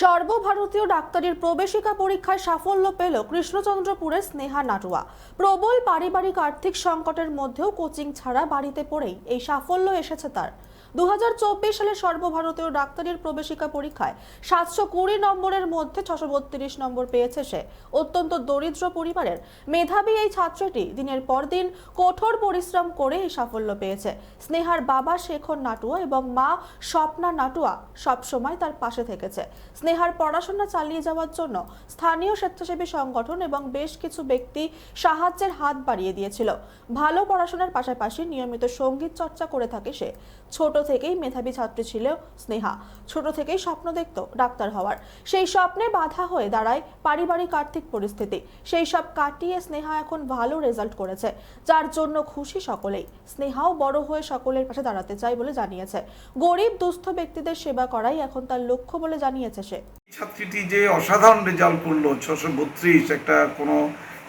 সর্বভারতীয় ডাক্তারির প্রবেশিকা পরীক্ষায় সাফল্য পেল কৃষ্ণচন্দ্রপুরের স্নেহা নাটুয়া। প্রবল পারিবারিক আর্থিক সংকটের মধ্যেও কোচিং ছাড়া বাড়িতে পড়েই এই সাফল্য এসেছে তার। দু সালে সর্বভারতীয় ডাক্তারির প্রবেশিকা পরীক্ষায় সাতশো কুড়ি নম্বরের মধ্যে ছশো বত্রিশ নম্বর পেয়েছে সে। অত্যন্ত দরিদ্র পরিবারের মেধাবী এই ছাত্রটি দিনের পর দিন কঠোর পরিশ্রম করে এই সাফল্য পেয়েছে। স্নেহার বাবা শেখর নাটুয়া এবং মা স্বপ্না নাটুয়া সবসময় তার পাশে থেকেছে। স্নেহার পড়াশোনা চালিয়ে যাওয়ার জন্য স্থানীয় স্বেচ্ছাসেবী সংগঠন এবং বেশ কিছু ব্যক্তি সাহায্যের হাত বাড়িয়ে দিয়েছিল। ভালো পড়াশোনার পাশাপাশি নিয়মিত সংগীত চর্চা করে থাকে সে। ছোট থেকেই মেধাবী ছাত্রী ছিল স্নেহা। ছোট থেকেই স্বপ্ন দেখত ডাক্তার হওয়ার। সেই স্বপ্নে বাধা হয়ে দাঁড়ায় পারিবারিক আর্থিক পরিস্থিতি। সেই সব কাটিয়ে স্নেহা এখন ভালো রেজাল্ট করেছে, যার জন্য খুশি সকলেই। স্নেহাও বড় হয়ে সকলের পাশে দাঁড়াতে চায় বলে জানিয়েছে। গরিব, দুস্থ ব্যক্তিদের সেবা করাই এখন তার লক্ষ্য বলে জানিয়েছে সে। ছাত্রীটি যে অসাধারণ রেজাল্ট করল, ছশো বত্রিশ একটা কোনো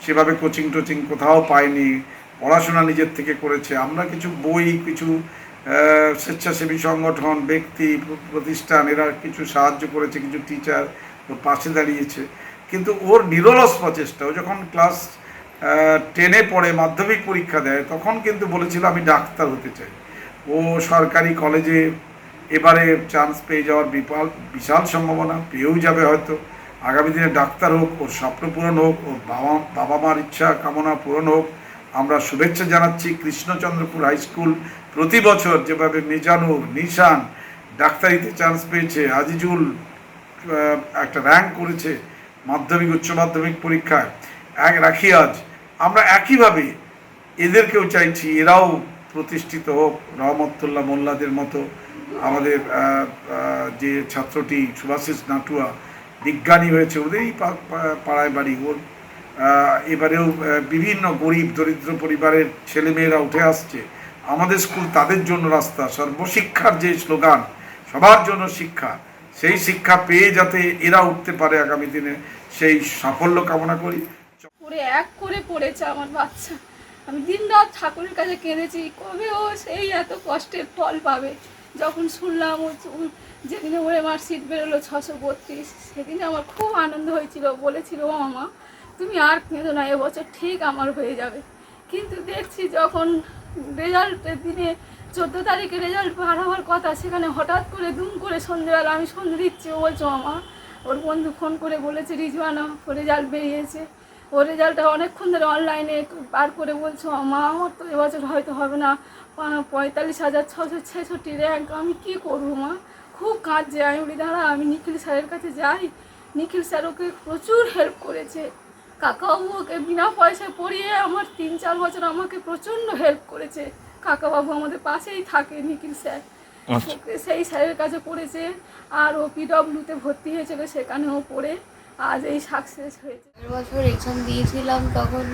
সেভাবে কোচিং টোচিং কোথাও পায়নি, পড়াশোনা নিজের থেকে করেছে। আমরা কিছু বই, কিছু স্বেচ্ছাসেবী সংগঠন, ব্যক্তি, প্রতিষ্ঠান, এরা কিছু সাহায্য করেছে, কিছু টিচার ওর পাশে দাঁড়িয়েছে। কিন্তু ওর নিরলস প্রচেষ্টা, ও যখন ক্লাস টেনে পড়ে, মাধ্যমিক পরীক্ষা দেয়, তখন কিন্তু বলেছিল, আমি ডাক্তার হতে চাই। ও সরকারি কলেজে এবারে চান্স পেয়ে যাওয়ার বিপাল বিশাল সম্ভাবনা, পেয়েও যাবে হয়তো। আগামী দিনে ডাক্তার হোক, ওর স্বপ্ন পূরণ হোক, ওর বাবা বাবা মার ইচ্ছা, কামনা পূরণ হোক আমরা শুভেচ্ছা জানাচ্ছি কৃষ্ণচন্দ্রপুর হাই স্কুল। প্রতি বছর যেভাবে মিজানুর নিশান ডাক্তারিতে চান্স পেয়েছে, আজিজুল একটা র্যাঙ্ক করেছে মাধ্যমিক, উচ্চ মাধ্যমিক পরীক্ষায়। এক রাখি আজ, আমরা একইভাবে এদেরকেও চাইছি, এরাও প্রতিষ্ঠিত হোক, রহমতুল্লাহ মোল্লাদের মতো আমাদের যে ছাত্রটি সুভাষিস নাটুয়া বিজ্ঞানী হয়েছে, ওদেরই পাড়ায় বাড়ি, ওর এবারেও বিভিন্ন গরিব, দরিদ্র পরিবারের ছেলেমেয়েরা উঠে আসছে। আমাদের স্কুল তাদের জন্য রাস্তা, সর্বশিক্ষার যে স্লোগান, সবার জন্য শিক্ষা, সেই শিক্ষা পেয়ে যাতে এরা উঠতে পারে আগামী দিনে, সেই সাফল্য কামনা করি। পুরে এক করে পড়েছে আমার বাচ্চা। আমি দিন রাত ঠাকুরের কাছে কেঁদেছি, কবে ও সেই এত কষ্টের ফল পাবে? যখন শুনলাম যেদিনে ওরে আমার সিট বেরোলো ছশো বত্রিশ, সেদিনে আমার খুব আনন্দ হয়েছিল, বলেছিল, ও মামা তুমি আর কেঁদো না, এবছর ঠিক আমার হয়ে যাবে। কিন্তু দেখছি যখন রেজাল্টের দিনে চোদ্দ তারিখে রেজাল্ট বার হওয়ার কথা, সেখানে হঠাৎ করে দুম করে সন্ধ্যেবেলা আমি সন্ধ্যে দিচ্ছি। ও বলছো মামা ওর বন্ধু ফোন করে বলেছে, রিজওয়ানা, ও রেজাল্ট বেরিয়েছে। ও রেজাল্টটা অনেকক্ষণ ধরে অনলাইনে বার করে বলছো মা আমার তো এবছর হয়তো হবে না। পঁয়তাল্লিশ হাজার ছশো ছেষট্টি র্যাঙ্ক। আমি কী করব মা? খুব কাঁদছে। আমি বলি, দাঁড়া, আমি নিখিল স্যারের কাছে যাই। নিখিল স্যার ওকে প্রচুর হেল্প করেছে। কাকাবাবু ওকে বিনা পয়সায় পড়িয়ে আমার তিন চার বছর আমাকে প্রচণ্ড হেল্প করেছে। কাকাবাবু আমাদের পাশেই থাকে নিখিল স্যার। সেই স্যারের কাছে পড়েছে আর ও পিডব্লিউতে ভর্তি হয়েছিল সেখানেও পড়ে। আজ এই সাকসেস হয়েছে। আগের বছর এক্সাম দিয়েছিলাম তখন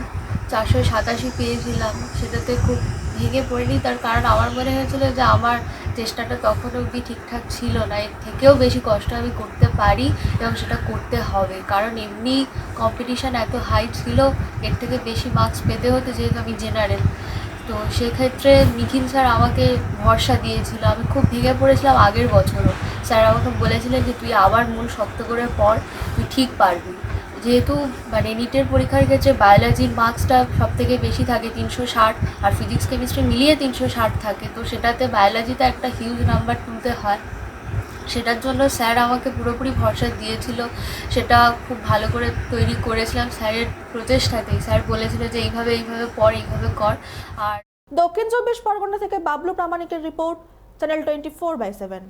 চারশো সাতাশি পেয়েছিলাম। সেটাতে খুব ভেঙে পড়িনি তার কারণ আমার মনে হয়েছিল যে আমার চেষ্টাটা তখন অবধি ঠিকঠাক ছিল না। এর থেকেও বেশি কষ্ট আমি করতে পারি এবং সেটা করতে হবে। কারণ এমনি কম্পিটিশান এত হাই ছিল, এর থেকে বেশি মার্কস পেতে হতো যেহেতু আমি জেনারেল তো সেক্ষেত্রে নিখিল স্যার আমাকে ভরসা দিয়েছিল। আমি খুব ভেঙে পড়েছিলাম আগের বছরও। স্যার আমাকে বলেছিলেন যে, তুই আবার মূল শক্ত করে পড় তুই ঠিক পারবি। যেহেতু মানে নিটের পরীক্ষার ক্ষেত্রে বায়োলজির মার্কসটা সব থেকে বেশি থাকে তিনশো ষাট, আর ফিজিক্স কেমিস্ট্রি মিলিয়ে তিনশো ষাট থাকে। তো সেটাতে বায়োলজিতে একটা হিউজ নাম্বার তুলতে হয়। সেটার জন্য স্যার আমাকে পুরোপুরি ভরসা দিয়েছিল। সেটা খুব ভালো করে তৈরি করেছিলাম স্যারের প্রচেষ্টাতেই। স্যার বলেছিল যে এইভাবে এইভাবে পড়, এইভাবে কর। আর দক্ষিণ চব্বিশ পরগনা থেকে Bablu প্রামাণিকের report channel twenty four by seven